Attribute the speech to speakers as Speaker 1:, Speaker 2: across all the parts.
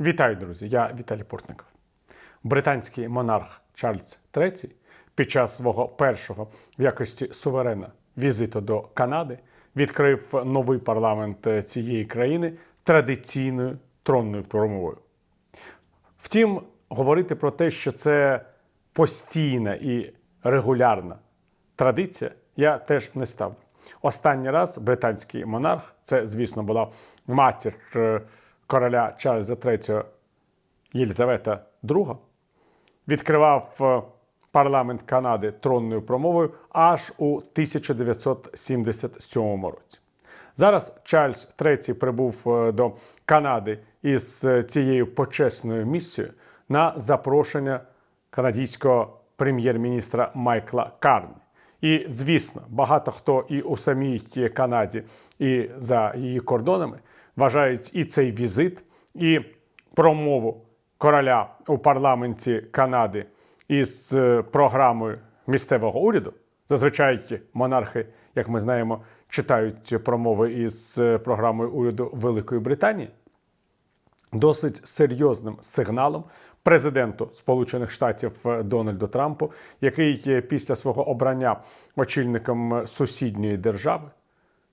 Speaker 1: Вітаю, друзі! Я Віталій Портников. Британський монарх Чарльз III під час свого першого в якості суверена візиту до Канади відкрив новий парламент цієї країни традиційною тронною промовою. Втім, говорити про те, що це постійна і регулярна традиція, я теж не ставлю. Останній раз британський монарх, це, звісно, була матір е, короля Чарльза III Єлизавета II, відкривав е, парламент Канади тронною промовою аж у 1977 році. Зараз Чарльз III прибув е, до Канади із е, цією почесною місією на запрошення канадського прем'єр-міністра Майкла Карні. І, звісно, багато хто і у самій Канаді, і за її кордонами вважають і цей візит, і промову короля у парламенті Канади із е, програмою місцевого уряду. Зазвичай монархи, як ми знаємо, читають промови із е, програмою уряду Великої Британії досить серйозним сигналом президенту Сполучених Штатів е, Дональду Трампу, який після свого обрання очільником сусідньої держави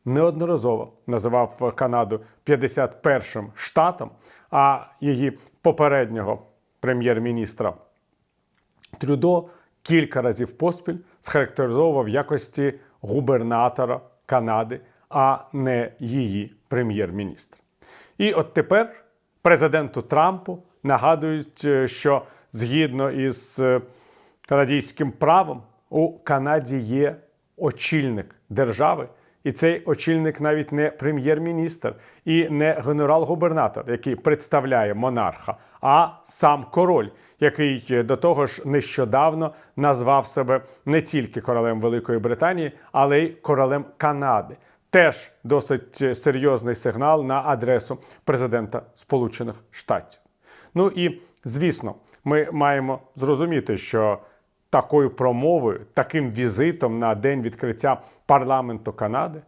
Speaker 1: неодноразово називав Канаду 51-м штатом, а її попереднього прем'єр-міністра Трюдо кілька разів поспіль схарактеризовував в якості губернатора Канади, а не її прем'єр-міністр. І от тепер президенту Трампу нагадують, е, що згідно із е, канадським правом у Канаді є очільник держави. І цей очільник навіть не прем'єр-міністр і не генерал-губернатор, який представляє монарха, а сам король, який до того ж нещодавно назвав себе не тільки королем Великої Британії, але й королем Канади. Теж досить серйозний сигнал на адресу президента Сполучених Штатів. Ну і звісно, ми маємо зрозуміти, що такою промовою, таким візитом на день відкриття парламенту Канади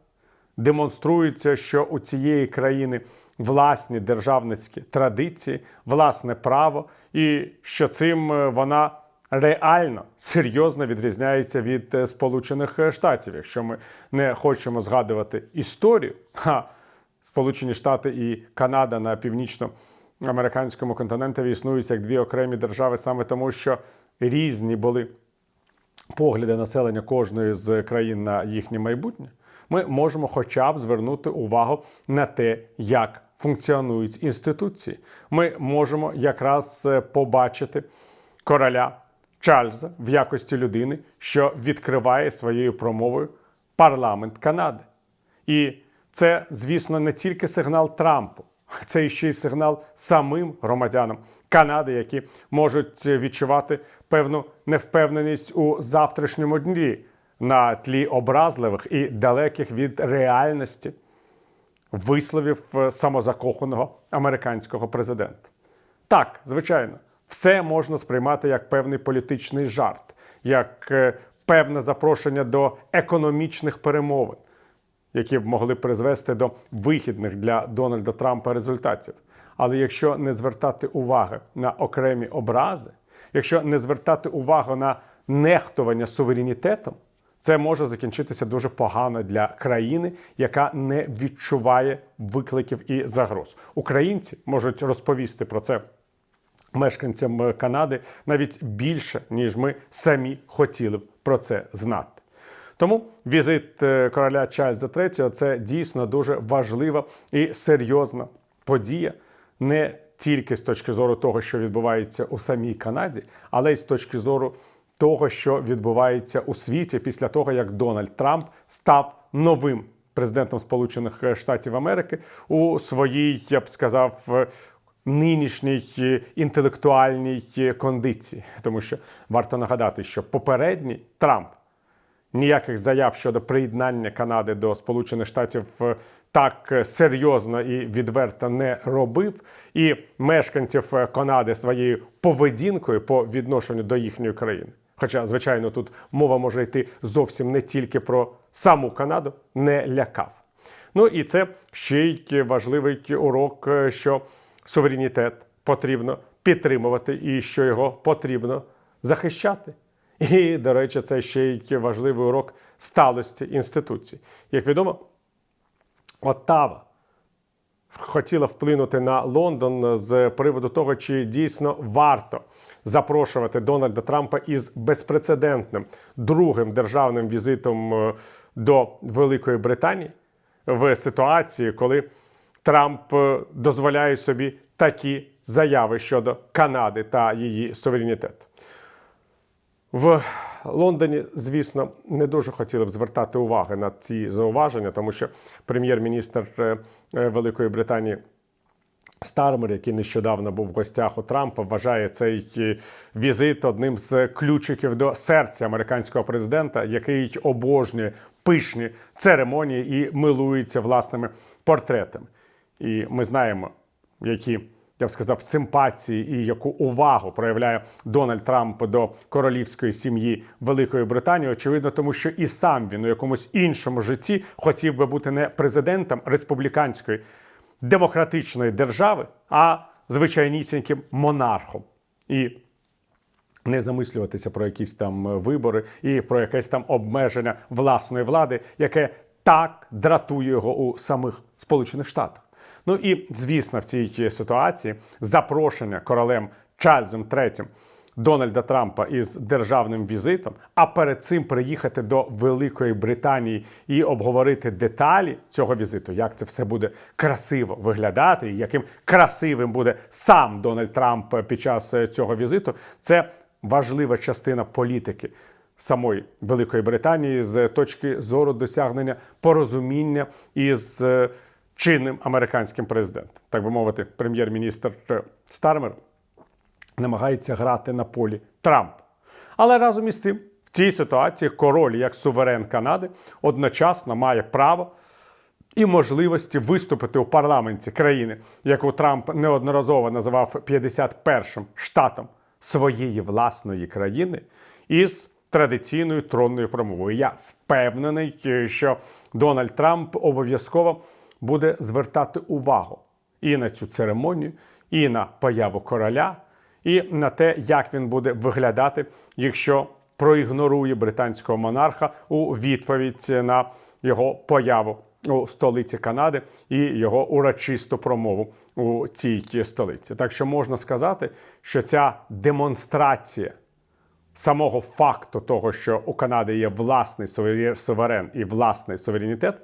Speaker 1: демонструється, що у цієї країни власні державницькі традиції, власне право, і що цим е, вона реально серйозно відрізняється від е, Сполучених Штатів. Якщо ми не хочемо згадувати історію, ха, Сполучені Штати і Канада на північно-американському континентові існують як дві окремі держави, саме тому, що різні були погляди населення кожної з країн на їхнє майбутнє, ми можемо хоча б звернути увагу на те, як функціонують інституції. Ми можемо якраз е, побачити короля Чарльза в якості людини, що відкриває своєю промовою парламент Канади. І це, звісно, не тільки сигнал Трампу, це ще й сигнал самим громадянам Канади, які можуть відчувати певну невпевненість у завтрашньому дні на тлі образливих і далеких від реальності висловів е, самозакоханого американського президента. Так, звичайно, все можна сприймати як певний політичний жарт, як е, певне запрошення до економічних перемовин, які б могли призвести до вихідних для Дональда Трампа результатів. Але якщо не звертати уваги на окремі образи, якщо не звертати увагу на нехтування суверенітетом, це може закінчитися дуже погано для країни, яка не відчуває викликів і загроз. Українці можуть розповісти про це мешканцям Канади навіть більше, ніж ми самі хотіли б про це знати. Тому візит е, короля Чарльза III – це дійсно дуже важлива і серйозна подія, не тільки з точки зору того, що відбувається у самій Канаді, але й з точки зору того, що відбувається у світі після того, як Дональд Трамп став новим президентом Сполучених Штатів Америки у своїй, я б сказав, е, нинішній е, інтелектуальній е, кондиції, тому що варто нагадати, що попередній Трамп ніяких заяв щодо приєднання Канади до Сполучених Штатів е, так е, серйозно і відверто не робив, і мешканців е, Канади своєю поведінкою по відношенню до їхньої країни. Хоча, звичайно, тут мова може йти зовсім не тільки про саму Канаду, не лякав. Ну і це ще й важливий урок, що суверенітет потрібно підтримувати і що його потрібно захищати. І, до речі, це ще й важливий урок сталості інституцій. Як відомо, Оттава хотіла вплинути на Лондон з приводу того, чи дійсно варто запрошувати Дональда Трампа із безпрецедентним другим державним візитом е, до Великої Британії в ситуації, коли Трамп е, дозволяє собі такі заяви щодо Канади та її суверенітету. В Лондоні, звісно, не дуже хотіли б звертати уваги на ці зауваження, тому що прем'єр-міністр е, е, Великої Британії Стармер, який нещодавно був в гостях у Трампа, вважає цей е, візит одним з ключиків до серця американського президента, який обожнює пишні церемонії і милується власними портретами. І ми знаємо, які я б сказав, симпатії і яку увагу проявляє Дональд Трамп до королівської сім'ї Великої Британії. Очевидно, тому що і сам він у якомусь іншому житті хотів би бути не президентом республіканської демократичної держави, а звичайнісіньким монархом. І не замислюватися про якісь там вибори і про якесь там обмеження власної влади, яке так дратує його у самих Сполучених Штатах. Ну і звісно, в цій ситуації запрошення королем Чарльзом III Дональда Трампа із державним візитом, а перед цим приїхати до Великої Британії і обговорити деталі цього візиту, як це все буде красиво виглядати, і яким красивим буде сам Дональд Трамп під час е, цього візиту. Це важлива частина політики самої Великої Британії з точки зору досягнення порозуміння із е, чинним американським президентом, так би мовити, прем'єр-міністр е, Стармер намагається грати на полі Трамп. Але разом із цим в цій ситуації король, як суверен Канади, одночасно має право і можливості виступити у парламенті країни, яку Трамп неодноразово називав 51-м штатом своєї власної країни, із традиційною тронною промовою. Я впевнений, що Дональд Трамп обов'язково буде звертати увагу і на цю церемонію, і на появу короля, і на те, як він буде виглядати, якщо проігнорує британського монарха у відповідь на його появу у столиці Канади і його урочисту промову у цій столиці. Так що можна сказати, що ця демонстрація самого факту того, що у Канади є власний суверен- і власний суверенітет,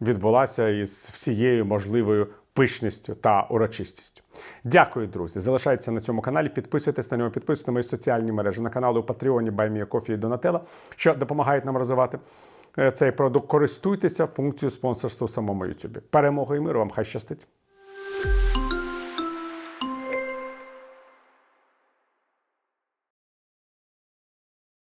Speaker 1: відбулася із всією можливою пишністю та урочистістю. Дякую, друзі. Залишайтеся на цьому каналі. Підписуйтесь на нього, підписуйтесь на мої соціальні мережі на канали у Патреоні Баймія Кофі і Донателла, що допомагають нам розвивати е, цей продукт. Користуйтеся функцією спонсорства у самому Ютубі. Перемоги і миру вам хай щастить!